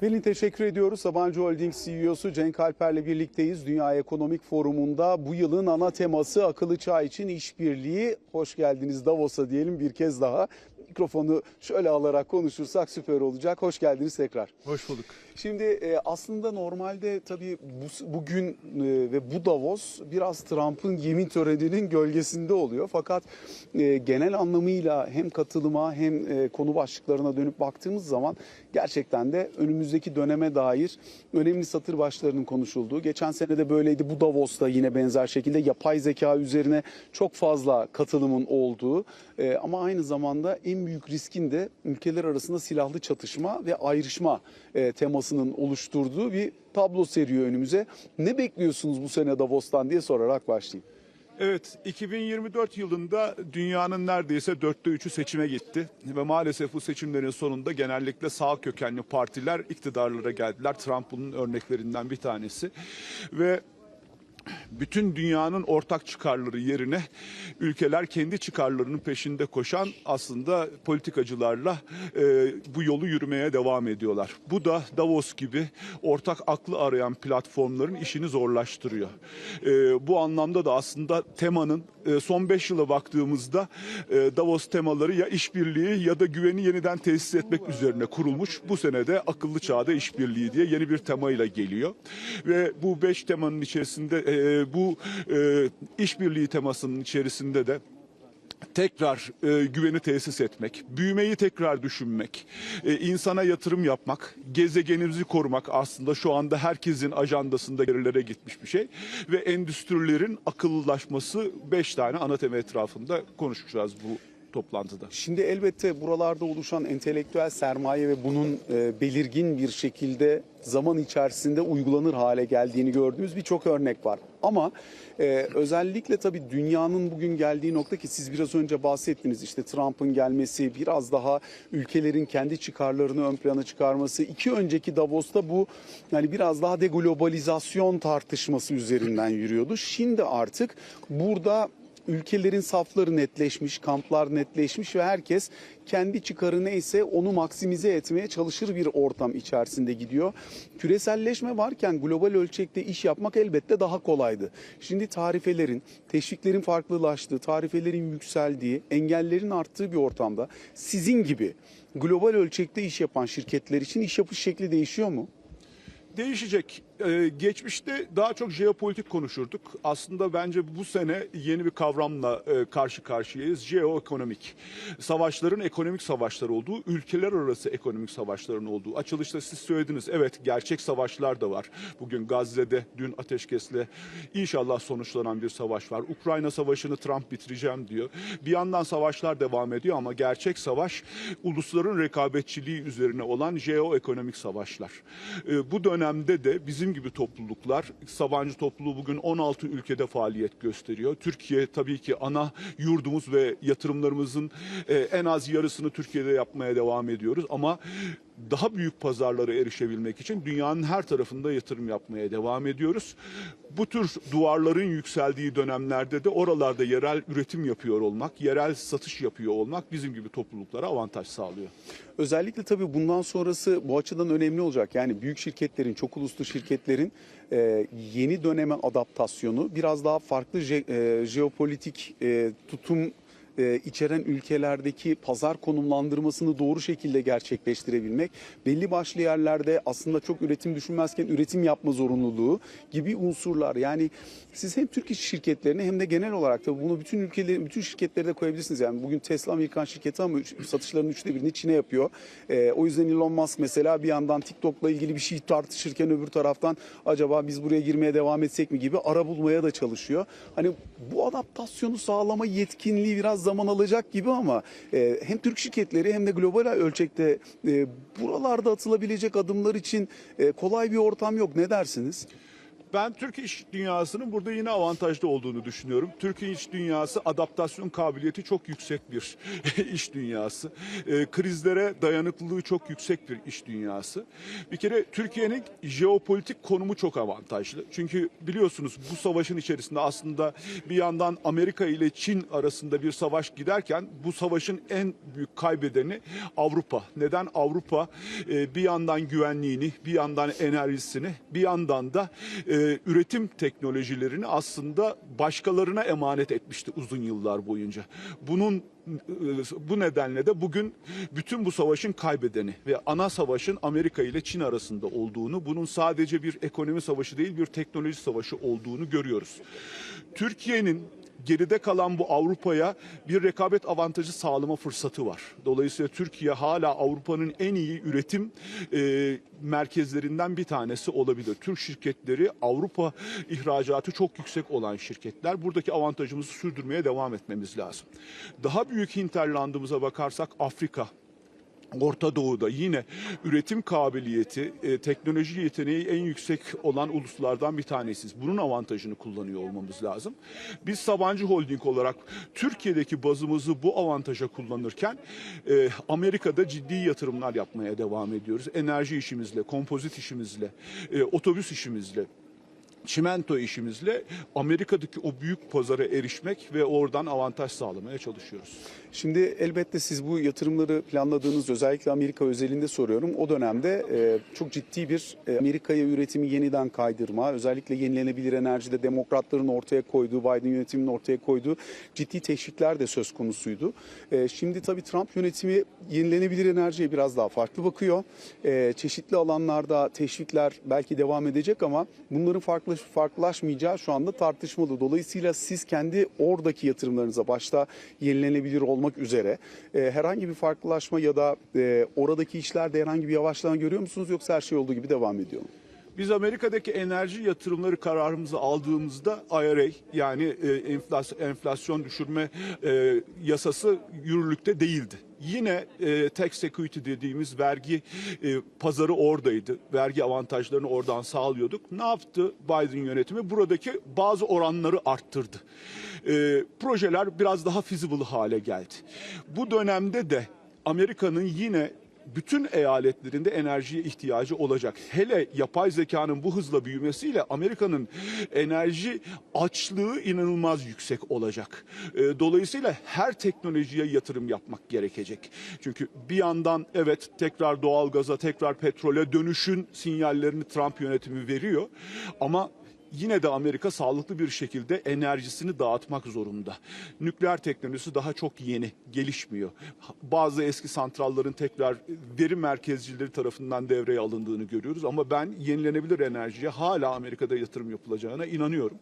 Pelin teşekkür ediyoruz. Sabancı Holding CEO'su Cenk Alper'le birlikteyiz. Dünya Ekonomik Forumu'nda bu yılın ana teması akıllı çağ için işbirliği. Hoş geldiniz Davos'a diyelim bir kez daha. Mikrofonu şöyle alarak konuşursak süper olacak. Hoş geldiniz tekrar. Hoş bulduk. Şimdi e, aslında normalde tabii bu, bugün e, ve bu Davos biraz Trump'ın yemin töreninin gölgesinde oluyor. Fakat e, genel anlamıyla hem katılıma hem e, konu başlıklarına dönüp baktığımız zaman gerçekten de önümüzdeki döneme dair önemli satır başlarının konuşulduğu. Geçen sene de böyleydi. Bu Davos'ta yine benzer şekilde yapay zeka üzerine çok fazla katılımın olduğu e, ama aynı zamanda en büyük riskin de ülkeler arasında silahlı çatışma ve ayrışma e, temasının oluşturduğu bir tablo seriyor önümüze. Ne bekliyorsunuz bu sene Davos'tan diye sorarak başlayayım. Evet, 2024 yılında dünyanın neredeyse dörtte üçü seçime gitti. Ve maalesef bu seçimlerin sonunda genellikle sağ kökenli partiler iktidarlara geldiler. Trump bunun örneklerinden bir tanesi. Ve bütün dünyanın ortak çıkarları yerine ülkeler kendi çıkarlarının peşinde koşan aslında politikacılarla e, bu yolu yürümeye devam ediyorlar. Bu da Davos gibi ortak aklı arayan platformların işini zorlaştırıyor. E, bu anlamda da aslında temanın e, son 5 yıla baktığımızda e, Davos temaları ya işbirliği ya da güveni yeniden tesis etmek üzerine kurulmuş. Bu sene de akıllı çağda işbirliği diye yeni bir temayla geliyor. Ve bu 5 temanın içerisinde e, bu e, işbirliği temasının içerisinde de tekrar e, güveni tesis etmek, büyümeyi tekrar düşünmek, e, insana yatırım yapmak, gezegenimizi korumak aslında şu anda herkesin ajandasında gerilere gitmiş bir şey ve endüstrilerin akıllılaşması beş tane ana tema etrafında konuşacağız bu toplantıda. Şimdi elbette buralarda oluşan entelektüel sermaye ve bunun e, belirgin bir şekilde zaman içerisinde uygulanır hale geldiğini gördüğümüz birçok örnek var. Ama e, özellikle tabii dünyanın bugün geldiği nokta ki siz biraz önce bahsettiniz işte Trump'ın gelmesi biraz daha ülkelerin kendi çıkarlarını ön plana çıkarması. iki önceki Davos'ta bu yani biraz daha deglobalizasyon tartışması üzerinden yürüyordu. Şimdi artık burada ülkelerin safları netleşmiş, kamplar netleşmiş ve herkes kendi çıkarı neyse onu maksimize etmeye çalışır bir ortam içerisinde gidiyor. Küreselleşme varken global ölçekte iş yapmak elbette daha kolaydı. Şimdi tarifelerin, teşviklerin farklılaştığı, tarifelerin yükseldiği, engellerin arttığı bir ortamda sizin gibi global ölçekte iş yapan şirketler için iş yapış şekli değişiyor mu? Değişecek. Ee, geçmişte daha çok jeopolitik konuşurduk. Aslında bence bu sene yeni bir kavramla e, karşı karşıyayız. Jeoekonomik. Savaşların ekonomik savaşlar olduğu, ülkeler arası ekonomik savaşların olduğu. Açılışta siz söylediniz. Evet gerçek savaşlar da var. Bugün Gazze'de dün ateşkesle inşallah sonuçlanan bir savaş var. Ukrayna savaşını Trump bitireceğim diyor. Bir yandan savaşlar devam ediyor ama gerçek savaş ulusların rekabetçiliği üzerine olan jeoekonomik savaşlar. Ee, bu dönemde de bizim gibi topluluklar, Sabancı topluluğu bugün 16 ülkede faaliyet gösteriyor. Türkiye tabii ki ana yurdumuz ve yatırımlarımızın e, en az yarısını Türkiye'de yapmaya devam ediyoruz ama daha büyük pazarlara erişebilmek için dünyanın her tarafında yatırım yapmaya devam ediyoruz. Bu tür duvarların yükseldiği dönemlerde de oralarda yerel üretim yapıyor olmak, yerel satış yapıyor olmak bizim gibi topluluklara avantaj sağlıyor. Özellikle tabii bundan sonrası bu açıdan önemli olacak. Yani büyük şirketlerin, çok uluslu şirketlerin e, yeni döneme adaptasyonu biraz daha farklı je- e, jeopolitik e, tutum e, içeren ülkelerdeki pazar konumlandırmasını doğru şekilde gerçekleştirebilmek, belli başlı yerlerde aslında çok üretim düşünmezken üretim yapma zorunluluğu gibi unsurlar. Yani siz hem Türk iş şirketlerini hem de genel olarak da bunu bütün ülkeleri, bütün şirketleri de koyabilirsiniz. Yani bugün Tesla Amerikan şirketi ama satışlarının üçte birini Çin'e yapıyor. E, o yüzden Elon Musk mesela bir yandan TikTok'la ilgili bir şey tartışırken öbür taraftan acaba biz buraya girmeye devam etsek mi gibi ara bulmaya da çalışıyor. Hani bu adaptasyonu sağlama yetkinliği biraz zaman alacak gibi ama e, hem Türk şirketleri hem de global ölçekte e, buralarda atılabilecek adımlar için e, kolay bir ortam yok. Ne dersiniz? Ben Türk iş dünyasının burada yine avantajlı olduğunu düşünüyorum. Türkiye iş dünyası adaptasyon kabiliyeti çok yüksek bir iş dünyası. Ee, krizlere dayanıklılığı çok yüksek bir iş dünyası. Bir kere Türkiye'nin jeopolitik konumu çok avantajlı. Çünkü biliyorsunuz bu savaşın içerisinde aslında bir yandan Amerika ile Çin arasında bir savaş giderken bu savaşın en büyük kaybedeni Avrupa. Neden Avrupa e, bir yandan güvenliğini, bir yandan enerjisini, bir yandan da e, üretim teknolojilerini aslında başkalarına emanet etmişti uzun yıllar boyunca. Bunun e, bu nedenle de bugün bütün bu savaşın kaybedeni ve ana savaşın Amerika ile Çin arasında olduğunu, bunun sadece bir ekonomi savaşı değil bir teknoloji savaşı olduğunu görüyoruz. Türkiye'nin geride kalan bu Avrupa'ya bir rekabet avantajı sağlama fırsatı var. Dolayısıyla Türkiye hala Avrupa'nın en iyi üretim e, merkezlerinden bir tanesi olabilir. Türk şirketleri Avrupa ihracatı çok yüksek olan şirketler. Buradaki avantajımızı sürdürmeye devam etmemiz lazım. Daha büyük hinterlandımıza bakarsak Afrika Orta Doğu'da yine üretim kabiliyeti, e, teknoloji yeteneği en yüksek olan uluslardan bir tanesiyiz. Bunun avantajını kullanıyor olmamız lazım. Biz Sabancı Holding olarak Türkiye'deki bazımızı bu avantaja kullanırken e, Amerika'da ciddi yatırımlar yapmaya devam ediyoruz. Enerji işimizle, kompozit işimizle, e, otobüs işimizle çimento işimizle Amerika'daki o büyük pazara erişmek ve oradan avantaj sağlamaya çalışıyoruz. Şimdi elbette siz bu yatırımları planladığınız özellikle Amerika özelinde soruyorum. O dönemde e, çok ciddi bir e, Amerika'ya üretimi yeniden kaydırma, özellikle yenilenebilir enerjide demokratların ortaya koyduğu, Biden yönetiminin ortaya koyduğu ciddi teşvikler de söz konusuydu. E, şimdi tabii Trump yönetimi yenilenebilir enerjiye biraz daha farklı bakıyor. E, çeşitli alanlarda teşvikler belki devam edecek ama bunların farklı farklılaşmayacağı şu anda tartışmalı. Dolayısıyla siz kendi oradaki yatırımlarınıza başta yenilenebilir olmak üzere e, herhangi bir farklılaşma ya da e, oradaki işlerde herhangi bir yavaşlama görüyor musunuz yoksa her şey olduğu gibi devam ediyor mu? Biz Amerika'daki enerji yatırımları kararımızı aldığımızda IRA yani e, enflasyon, enflasyon düşürme e, yasası yürürlükte değildi. Yine e, tax security dediğimiz vergi e, pazarı oradaydı. Vergi avantajlarını oradan sağlıyorduk. Ne yaptı Biden yönetimi? Buradaki bazı oranları arttırdı. E, projeler biraz daha feasible hale geldi. Bu dönemde de Amerika'nın yine bütün eyaletlerinde enerjiye ihtiyacı olacak. Hele yapay zekanın bu hızla büyümesiyle Amerika'nın enerji açlığı inanılmaz yüksek olacak. E, Dolayısıyla her teknolojiye yatırım yapmak gerekecek. Çünkü bir yandan evet tekrar doğalgaza, tekrar petrole dönüşün sinyallerini Trump yönetimi veriyor. Ama yine de Amerika sağlıklı bir şekilde enerjisini dağıtmak zorunda. Nükleer teknolojisi daha çok yeni, gelişmiyor. Bazı eski santrallerin tekrar veri merkezcileri tarafından devreye alındığını görüyoruz ama ben yenilenebilir enerjiye hala Amerika'da yatırım yapılacağına inanıyorum.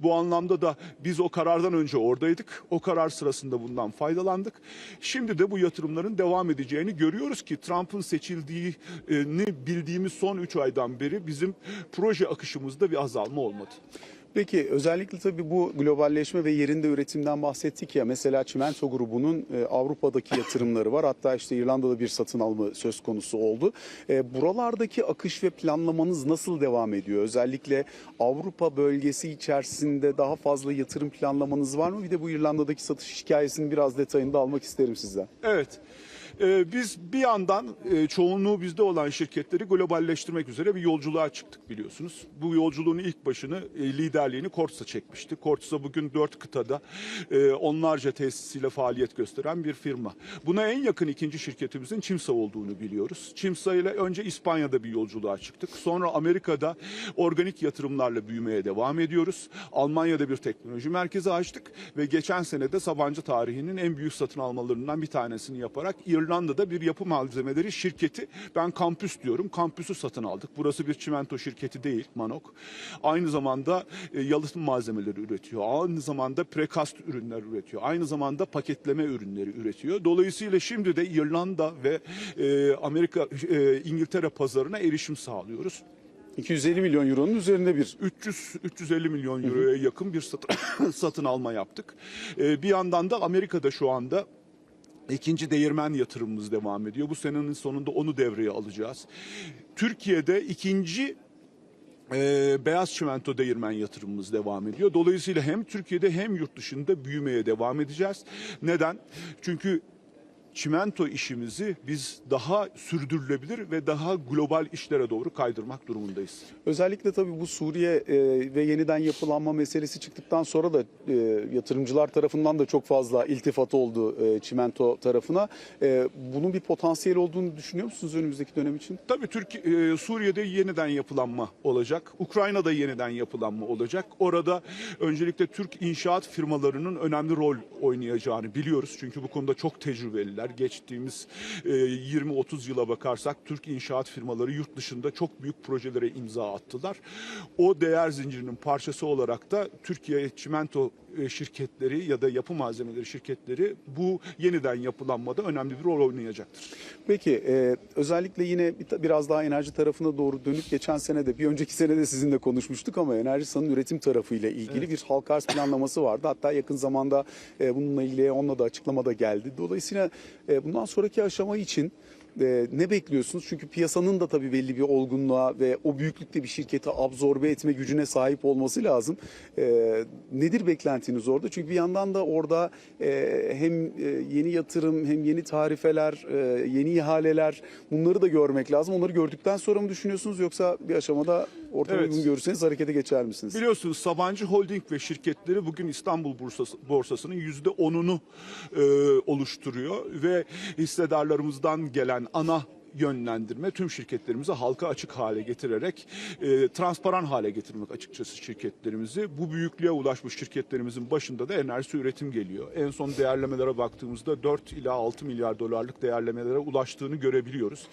Bu anlamda da biz o karardan önce oradaydık. O karar sırasında bundan faydalandık. Şimdi de bu yatırımların devam edeceğini görüyoruz ki Trump'ın seçildiğini bildiğimiz son 3 aydan beri bizim proje akışımızda bir azalma olmadı. Peki özellikle tabii bu globalleşme ve yerinde üretimden bahsettik ya. Mesela Çimento grubunun e, Avrupa'daki yatırımları var. Hatta işte İrlanda'da bir satın alma söz konusu oldu. E, buralardaki akış ve planlamanız nasıl devam ediyor? Özellikle Avrupa bölgesi içerisinde daha fazla yatırım planlamanız var mı? Bir de bu İrlanda'daki satış hikayesinin biraz detayını da almak isterim sizden. Evet. Ee, biz bir yandan e, çoğunluğu bizde olan şirketleri globalleştirmek üzere bir yolculuğa çıktık biliyorsunuz. Bu yolculuğun ilk başını e, liderliğini Kortsa çekmişti. Kortsa bugün dört kıtada e, onlarca tesisiyle faaliyet gösteren bir firma. Buna en yakın ikinci şirketimizin Çimsa olduğunu biliyoruz. Çimsa ile önce İspanya'da bir yolculuğa çıktık. Sonra Amerika'da organik yatırımlarla büyümeye devam ediyoruz. Almanya'da bir teknoloji merkezi açtık ve geçen sene de Sabancı tarihinin en büyük satın almalarından bir tanesini yaparak İrlanda'da bir yapı malzemeleri şirketi ben kampüs diyorum. Kampüsü satın aldık. Burası bir çimento şirketi değil Manok. Aynı zamanda e, yalıtım malzemeleri üretiyor. Aynı zamanda prekast ürünler üretiyor. Aynı zamanda paketleme ürünleri üretiyor. Dolayısıyla şimdi de İrlanda ve e, Amerika e, İngiltere pazarına erişim sağlıyoruz. 250 milyon euronun üzerinde bir 300 350 milyon euroya yakın bir satın, satın alma yaptık. Ee, bir yandan da Amerika'da şu anda ikinci değirmen yatırımımız devam ediyor. Bu senenin sonunda onu devreye alacağız. Türkiye'de ikinci e, beyaz çimento değirmen yatırımımız devam ediyor. Dolayısıyla hem Türkiye'de hem yurt dışında büyümeye devam edeceğiz. Neden? Çünkü çimento işimizi biz daha sürdürülebilir ve daha global işlere doğru kaydırmak durumundayız. Özellikle tabii bu Suriye e, ve yeniden yapılanma meselesi çıktıktan sonra da e, yatırımcılar tarafından da çok fazla iltifat oldu e, çimento tarafına. E, bunun bir potansiyel olduğunu düşünüyor musunuz önümüzdeki dönem için? Tabii Türkiye, e, Suriye'de yeniden yapılanma olacak. Ukrayna'da yeniden yapılanma olacak. Orada öncelikle Türk inşaat firmalarının önemli rol oynayacağını biliyoruz. Çünkü bu konuda çok tecrübeliler. Geçtiğimiz e, 20-30 yıla bakarsak Türk inşaat firmaları yurt dışında çok büyük projelere imza attılar. O değer zincirinin parçası olarak da Türkiye çimento e, şirketleri ya da yapı malzemeleri şirketleri bu yeniden yapılanmada önemli bir rol oynayacaktır. Peki e, özellikle yine bir- biraz daha enerji tarafına doğru dönüp geçen sene de bir önceki sene de sizinle konuşmuştuk ama Enerjisa'nın üretim tarafıyla ilgili bir halka arz planlaması vardı. Hatta yakın zamanda e, bununla ilgili onunla da açıklama da geldi. Dolayısıyla e, bundan sonraki aşama için e, ne bekliyorsunuz? Çünkü piyasanın da tabii belli bir olgunluğa ve o büyüklükte bir şirketi absorbe etme gücüne sahip olması lazım. E, nedir beklentiniz orada? Çünkü bir yandan da orada e, hem e, yeni yatırım hem yeni tarifeler, e, yeni ihaleler bunları da görmek lazım. Onları gördükten sonra mı düşünüyorsunuz yoksa bir aşamada orta Evet. uygun görürseniz harekete geçer misiniz? Biliyorsunuz Sabancı Holding ve şirketleri bugün İstanbul borsası, borsasının yüzde onunu e, oluşturuyor ve hissedarlarımızdan gelen ana yönlendirme tüm şirketlerimizi halka açık hale getirerek e, transparan hale getirmek açıkçası şirketlerimizi. Bu büyüklüğe ulaşmış şirketlerimizin başında da enerji üretim geliyor. En son değerlemelere baktığımızda 4 ila 6 milyar dolarlık değerlemelere ulaştığını görebiliyoruz.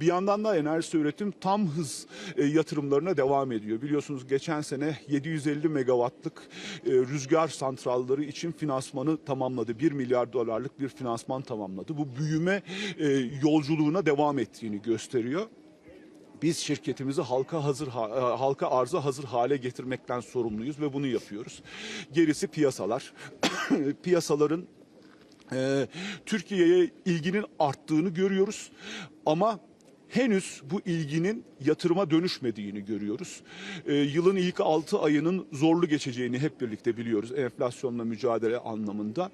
Bir yandan da enerji üretim tam hız e, yatırımlarına devam ediyor. Biliyorsunuz geçen sene 750 megawattlık e, rüzgar santralları için finansmanı tamamladı. 1 milyar dolarlık bir finansman tamamladı. Bu büyüme e, yolculuğuna devam ettiğini gösteriyor. Biz şirketimizi halka hazır ha- e, halka arza hazır hale getirmekten sorumluyuz ve bunu yapıyoruz. Gerisi piyasalar. Piyasaların e, Türkiye'ye ilginin arttığını görüyoruz ama henüz bu ilginin yatırıma dönüşmediğini görüyoruz. E, yılın ilk 6 ayının zorlu geçeceğini hep birlikte biliyoruz enflasyonla mücadele anlamında.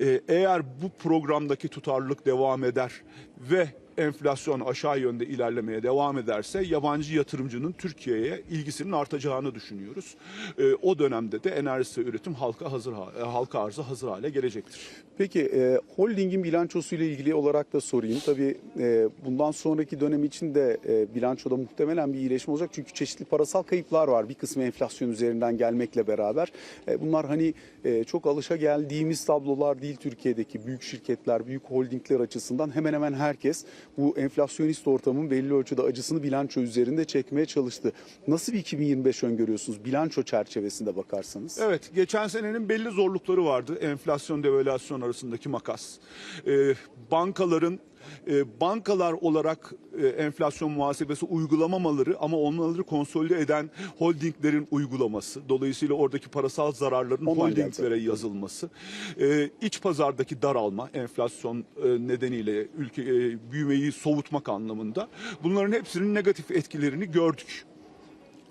E, eğer bu programdaki tutarlılık devam eder ve enflasyon aşağı yönde ilerlemeye devam ederse yabancı yatırımcının Türkiye'ye ilgisinin artacağını düşünüyoruz. E, o dönemde de enerji üretim halka hazır ha- e, halka arza hazır hale gelecektir. Peki e, holdingin bilançosuyla ilgili olarak da sorayım. Tabii e, bundan sonraki dönem için de e, bilançoda muhtemelen bir iyileşme olacak. Çünkü çeşitli parasal kayıplar var. Bir kısmı enflasyon üzerinden gelmekle beraber. E, bunlar hani e, çok alışa geldiğimiz tablolar değil Türkiye'deki büyük şirketler, büyük holdingler açısından hemen hemen herkes bu enflasyonist ortamın belli ölçüde acısını bilanço üzerinde çekmeye çalıştı. Nasıl bir 2025 öngörüyorsunuz bilanço çerçevesinde bakarsanız? Evet, geçen senenin belli zorlukları vardı. Enflasyon devalüasyon arasındaki makas. Ee, bankaların e, bankalar olarak e, enflasyon muhasebesi uygulamamaları ama onları konsolide eden holdinglerin uygulaması. Dolayısıyla oradaki parasal zararların Ondan holdinglere yazılması. E, iç pazardaki daralma, enflasyon e, nedeniyle ülke e, büyümeyi soğutmak anlamında. Bunların hepsinin negatif etkilerini gördük.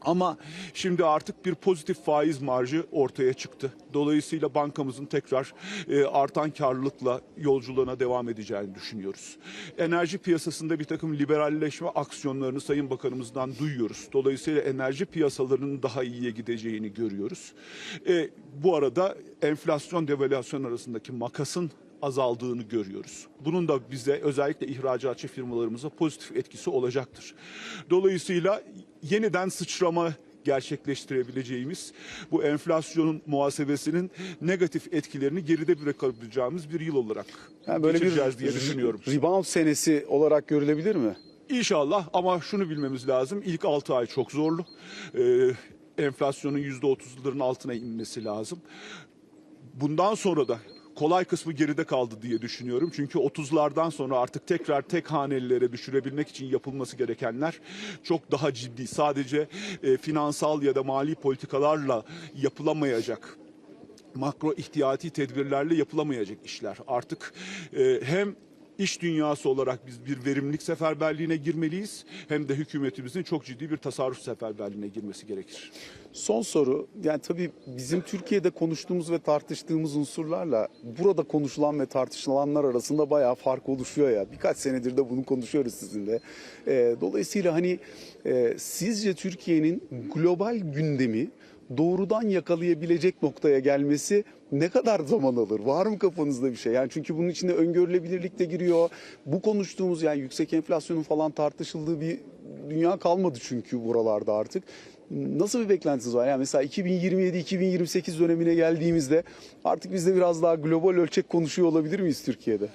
Ama şimdi artık bir pozitif faiz marjı ortaya çıktı. Dolayısıyla bankamızın tekrar e, artan karlılıkla yolculuğuna devam edeceğini düşünüyoruz. Enerji piyasasında bir takım liberalleşme aksiyonlarını Sayın Bakanımızdan duyuyoruz. Dolayısıyla enerji piyasalarının daha iyiye gideceğini görüyoruz. E, bu arada enflasyon devalüasyon arasındaki makasın azaldığını görüyoruz. Bunun da bize özellikle ihracatçı firmalarımıza pozitif etkisi olacaktır. Dolayısıyla yeniden sıçrama gerçekleştirebileceğimiz bu enflasyonun muhasebesinin negatif etkilerini geride bırakabileceğimiz bir yıl olarak Yani böyle bir diye düşünüyorum. rebound senesi olarak görülebilir mi? İnşallah ama şunu bilmemiz lazım. İlk 6 ay çok zorlu. Ee, enflasyonun %30'ların altına inmesi lazım. Bundan sonra da kolay kısmı geride kaldı diye düşünüyorum. Çünkü 30'lardan sonra artık tekrar tek hanelilere düşürebilmek için yapılması gerekenler çok daha ciddi. Sadece e, finansal ya da mali politikalarla yapılamayacak makro ihtiyati tedbirlerle yapılamayacak işler. Artık e, hem iş dünyası olarak biz bir verimlilik seferberliğine girmeliyiz. Hem de hükümetimizin çok ciddi bir tasarruf seferberliğine girmesi gerekir. Son soru. Yani tabii bizim Türkiye'de konuştuğumuz ve tartıştığımız unsurlarla burada konuşulan ve tartışılanlar arasında bayağı fark oluşuyor ya. Birkaç senedir de bunu konuşuyoruz sizinle. Ee, dolayısıyla hani e, sizce Türkiye'nin global gündemi doğrudan yakalayabilecek noktaya gelmesi ne kadar zaman alır? Var mı kafanızda bir şey? Yani çünkü bunun içinde öngörülebilirlik de giriyor. Bu konuştuğumuz yani yüksek enflasyonun falan tartışıldığı bir dünya kalmadı çünkü buralarda artık. Nasıl bir beklentiniz var? Yani mesela 2027-2028 dönemine geldiğimizde artık biz de biraz daha global ölçek konuşuyor olabilir miyiz Türkiye'de?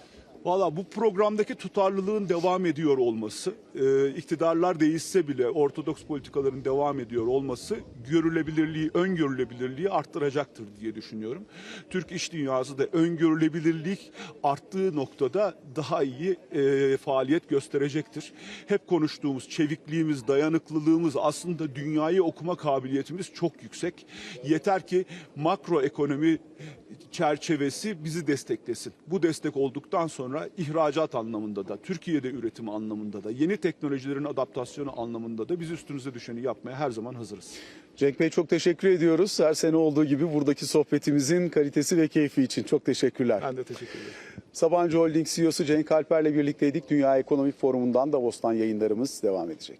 Valla bu programdaki tutarlılığın devam ediyor olması, e, iktidarlar değişse bile ortodoks politikaların devam ediyor olması görülebilirliği, öngörülebilirliği arttıracaktır diye düşünüyorum. Türk iş dünyası da öngörülebilirlik arttığı noktada daha iyi e, faaliyet gösterecektir. Hep konuştuğumuz çevikliğimiz, dayanıklılığımız aslında dünyayı okuma kabiliyetimiz çok yüksek. Yeter ki makro ekonomi çerçevesi bizi desteklesin. Bu destek olduktan sonra ihracat anlamında da, Türkiye'de üretim anlamında da, yeni teknolojilerin adaptasyonu anlamında da biz üstümüze düşeni yapmaya her zaman hazırız. Cenk Bey çok teşekkür ediyoruz. Her sene olduğu gibi buradaki sohbetimizin kalitesi ve keyfi için çok teşekkürler. Ben de teşekkür ederim. Sabancı Holding CEO'su Cenk Alper'le birlikteydik. Dünya Ekonomik Forumu'ndan Davos'tan yayınlarımız devam edecek.